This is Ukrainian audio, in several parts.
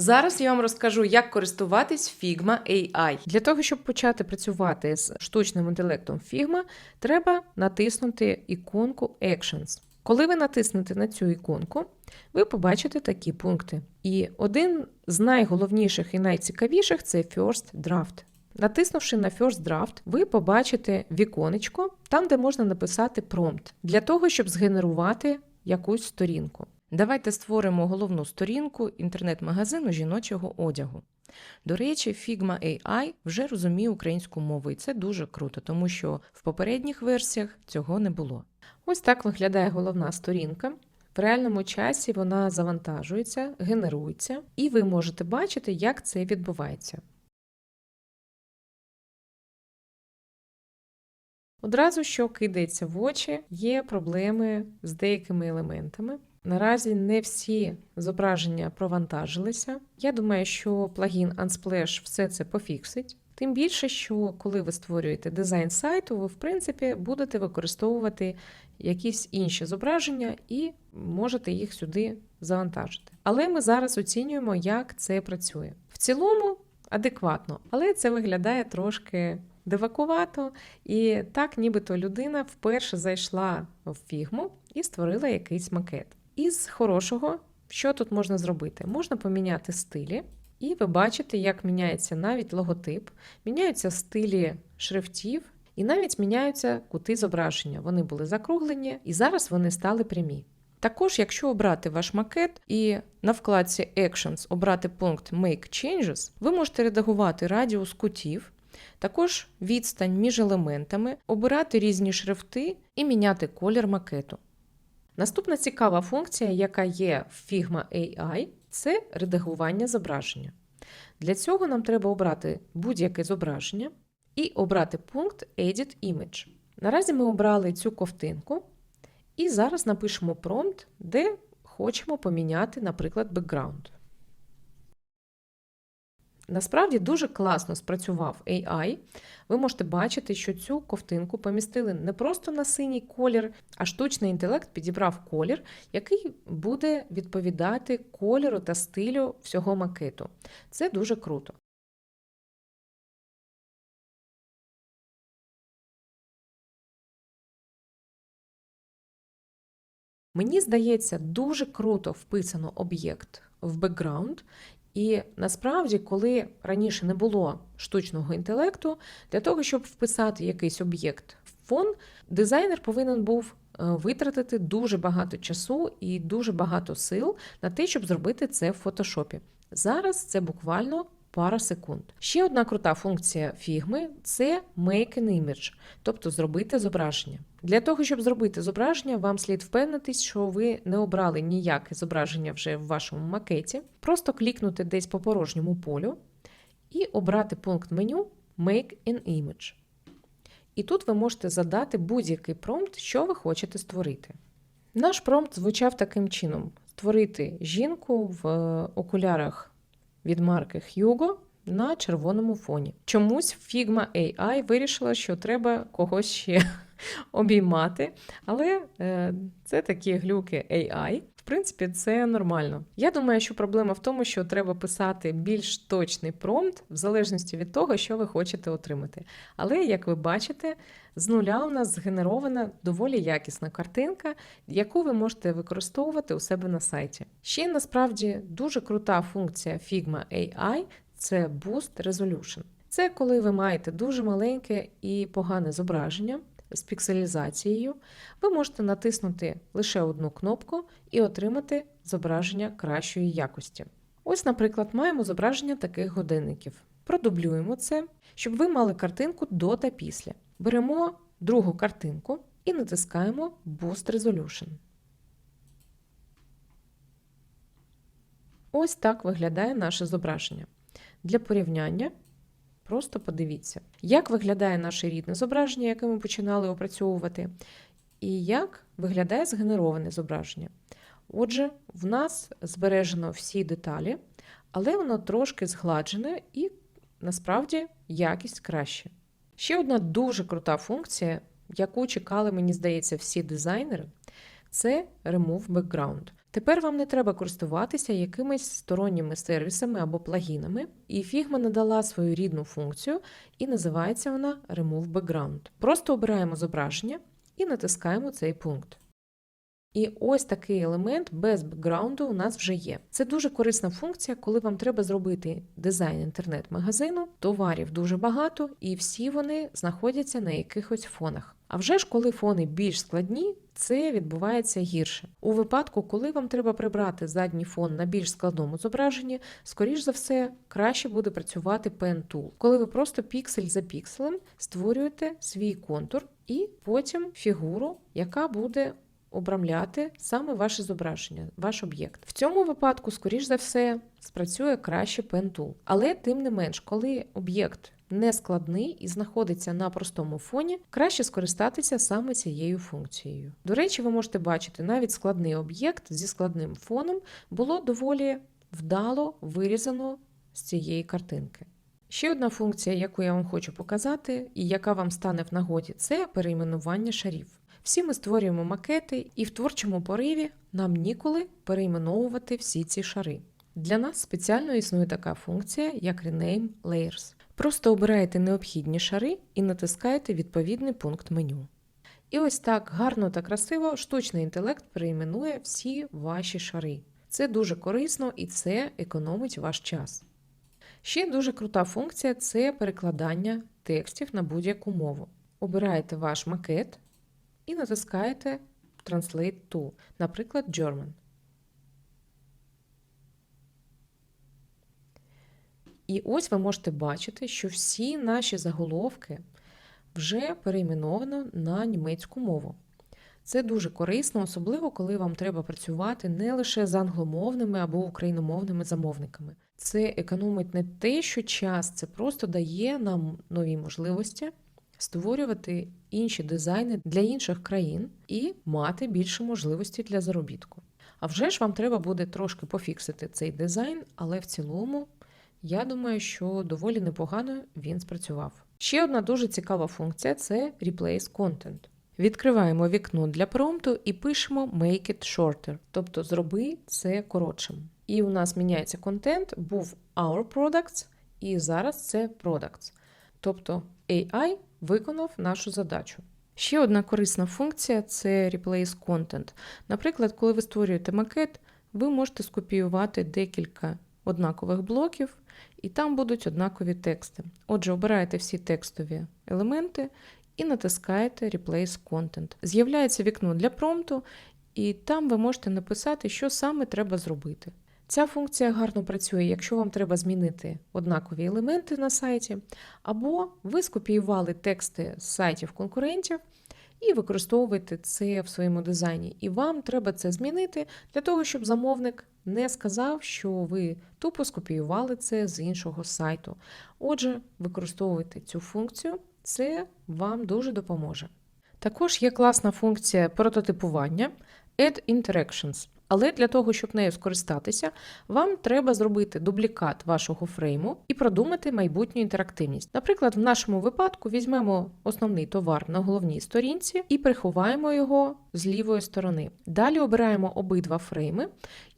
Зараз я вам розкажу, як користуватись Figma AI. Для того, щоб почати працювати з штучним інтелектом Figma, треба натиснути іконку Actions. Коли ви натиснете на цю іконку, ви побачите такі пункти. І один з найголовніших і найцікавіших це First Draft. Натиснувши на First Draft, ви побачите віконечко, там, де можна написати промпт, для того, щоб згенерувати якусь сторінку. Давайте створимо головну сторінку інтернет-магазину жіночого одягу. До речі, Figma AI вже розуміє українську мову, і це дуже круто, тому що в попередніх версіях цього не було. Ось так виглядає головна сторінка. В реальному часі вона завантажується, генерується, і ви можете бачити, як це відбувається. Одразу, що кидається в очі, є проблеми з деякими елементами. Наразі не всі зображення провантажилися. Я думаю, що плагін Unsplash все це пофіксить. Тим більше, що коли ви створюєте дизайн сайту, ви в принципі будете використовувати якісь інші зображення і можете їх сюди завантажити. Але ми зараз оцінюємо, як це працює. В цілому адекватно, але це виглядає трошки дивакувато, і так, нібито людина вперше зайшла в фігму і створила якийсь макет. Із хорошого, що тут можна зробити? Можна поміняти стилі, і ви бачите, як міняється навіть логотип, міняються стилі шрифтів, і навіть міняються кути зображення. Вони були закруглені, і зараз вони стали прямі. Також, якщо обрати ваш макет і на вкладці Actions обрати пункт Make Changes, ви можете редагувати радіус кутів, також відстань між елементами, обирати різні шрифти і міняти колір макету. Наступна цікава функція, яка є в Figma AI, це редагування зображення. Для цього нам треба обрати будь-яке зображення і обрати пункт Edit Image. Наразі ми обрали цю ковтинку, і зараз напишемо промпт, де хочемо поміняти, наприклад, бекграунд. Насправді дуже класно спрацював AI. Ви можете бачити, що цю ковтинку помістили не просто на синій колір, а штучний інтелект підібрав колір, який буде відповідати кольору та стилю всього макету. Це дуже круто. Мені здається, дуже круто вписано об'єкт в бекграунд, і насправді, коли раніше не було штучного інтелекту, для того, щоб вписати якийсь об'єкт в фон, дизайнер повинен був е, витратити дуже багато часу і дуже багато сил на те, щоб зробити це в фотошопі. Зараз це буквально пара секунд. Ще одна крута функція фігми це Make an Image, тобто зробити зображення. Для того, щоб зробити зображення, вам слід впевнитись, що ви не обрали ніяке зображення вже в вашому макеті. Просто клікнути десь по порожньому полю і обрати пункт меню Make an Image. І тут ви можете задати будь-який промпт, що ви хочете створити. Наш промпт звучав таким чином: створити жінку в е, окулярах від марки Hugo на червоному фоні. Чомусь Figma AI вирішила, що треба когось ще обіймати, але е, це такі глюки AI. В принципі, це нормально. Я думаю, що проблема в тому, що треба писати більш точний промпт, в залежності від того, що ви хочете отримати. Але, як ви бачите, з нуля у нас згенерована доволі якісна картинка, яку ви можете використовувати у себе на сайті. Ще насправді дуже крута функція Figma AI це Boost Resolution. Це коли ви маєте дуже маленьке і погане зображення з пікселізацією, ви можете натиснути лише одну кнопку і отримати зображення кращої якості. Ось, наприклад, маємо зображення таких годинників. Продублюємо це, щоб ви мали картинку до та після. Беремо другу картинку і натискаємо Boost Resolution. Ось так виглядає наше зображення. Для порівняння просто подивіться, як виглядає наше рідне зображення, яке ми починали опрацьовувати, і як виглядає згенероване зображення. Отже, в нас збережено всі деталі, але воно трошки згладжене і насправді якість краще. Ще одна дуже крута функція, яку чекали, мені здається, всі дизайнери, це Remove Background. Тепер вам не треба користуватися якимись сторонніми сервісами або плагінами, і Figma надала свою рідну функцію, і називається вона Remove Background. Просто обираємо зображення і натискаємо цей пункт. І ось такий елемент без бекграунду у нас вже є. Це дуже корисна функція, коли вам треба зробити дизайн інтернет-магазину, товарів дуже багато, і всі вони знаходяться на якихось фонах. А вже ж, коли фони більш складні, це відбувається гірше. У випадку, коли вам треба прибрати задній фон на більш складному зображенні, скоріш за все, краще буде працювати Pen Tool, коли ви просто піксель за пікселем створюєте свій контур і потім фігуру, яка буде обрамляти саме ваше зображення, ваш об'єкт. В цьому випадку, скоріш за все, спрацює краще Pen Tool. Але тим не менш, коли об'єкт не складний і знаходиться на простому фоні, краще скористатися саме цією функцією. До речі, ви можете бачити, навіть складний об'єкт зі складним фоном було доволі вдало вирізано з цієї картинки. Ще одна функція, яку я вам хочу показати, і яка вам стане в нагоді, це перейменування шарів. Всі ми створюємо макети, і в творчому пориві нам ніколи перейменовувати всі ці шари. Для нас спеціально існує така функція, як Rename Layers. Просто обираєте необхідні шари і натискаєте відповідний пункт меню. І ось так гарно та красиво штучний інтелект перейменує всі ваші шари. Це дуже корисно і це економить ваш час. Ще дуже крута функція це перекладання текстів на будь-яку мову. Обираєте ваш макет і натискаєте Translate to, наприклад, German. І ось ви можете бачити, що всі наші заголовки вже перейменовано на німецьку мову. Це дуже корисно, особливо коли вам треба працювати не лише з англомовними або україномовними замовниками. Це економить не те, що час, це просто дає нам нові можливості створювати інші дизайни для інших країн і мати більше можливостей для заробітку. А вже ж вам треба буде трошки пофіксити цей дизайн, але в цілому я думаю, що доволі непогано він спрацював. Ще одна дуже цікава функція це Replace Content. Відкриваємо вікно для промпту і пишемо Make it shorter, тобто зроби це коротшим. І у нас міняється контент, був Our Products, і зараз це Products. Тобто AI виконав нашу задачу. Ще одна корисна функція це Replace Content. Наприклад, коли ви створюєте макет, ви можете скопіювати декілька однакових блоків, і там будуть однакові тексти. Отже, обираєте всі текстові елементи і натискаєте Replace Content. З'являється вікно для промпту, і там ви можете написати, що саме треба зробити. Ця функція гарно працює, якщо вам треба змінити однакові елементи на сайті, або ви скопіювали тексти з сайтів конкурентів і використовуєте це в своєму дизайні. І вам треба це змінити для того, щоб замовник не сказав, що ви тупо скопіювали це з іншого сайту. Отже, використовуйте цю функцію, це вам дуже допоможе. Також є класна функція прототипування Add Interactions. Але для того, щоб нею скористатися, вам треба зробити дублікат вашого фрейму і продумати майбутню інтерактивність. Наприклад, в нашому випадку візьмемо основний товар на головній сторінці і приховаємо його з лівої сторони. Далі обираємо обидва фрейми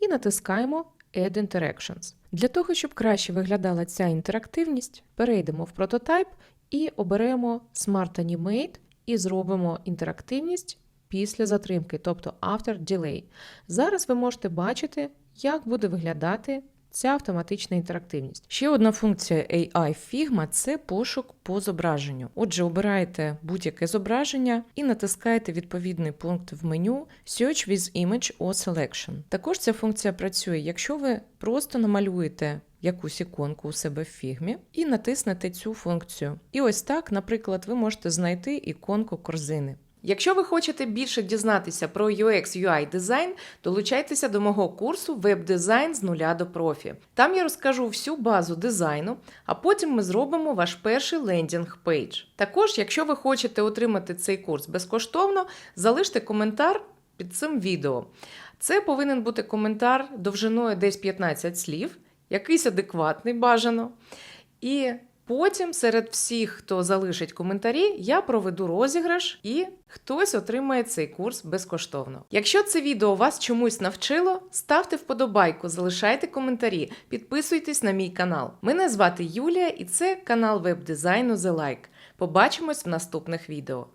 і натискаємо Add Interactions. Для того, щоб краще виглядала ця інтерактивність, перейдемо в прототайп і оберемо Smart Animate і зробимо інтерактивність після затримки, тобто after delay. Зараз ви можете бачити, як буде виглядати ця автоматична інтерактивність. Ще одна функція AI Figma це пошук по зображенню. Отже, обираєте будь-яке зображення і натискаєте відповідний пункт в меню Search with Image or Selection. Також ця функція працює, якщо ви просто намалюєте якусь іконку у себе в фігмі і натиснете цю функцію. І ось так, наприклад, ви можете знайти іконку корзини. Якщо ви хочете більше дізнатися про UX UI дизайн, долучайтеся до мого курсу Веб-дизайн з нуля до профі. Там я розкажу всю базу дизайну, а потім ми зробимо ваш перший лендінг пейдж. Також, якщо ви хочете отримати цей курс безкоштовно, залиште коментар під цим відео. Це повинен бути коментар довжиною десь 15 слів, якийсь адекватний бажано. І Потім серед всіх, хто залишить коментарі, я проведу розіграш і хтось отримає цей курс безкоштовно. Якщо це відео вас чомусь навчило, ставте вподобайку, залишайте коментарі, підписуйтесь на мій канал. Мене звати Юлія і це канал веб-дизайну The Like. Побачимось в наступних відео.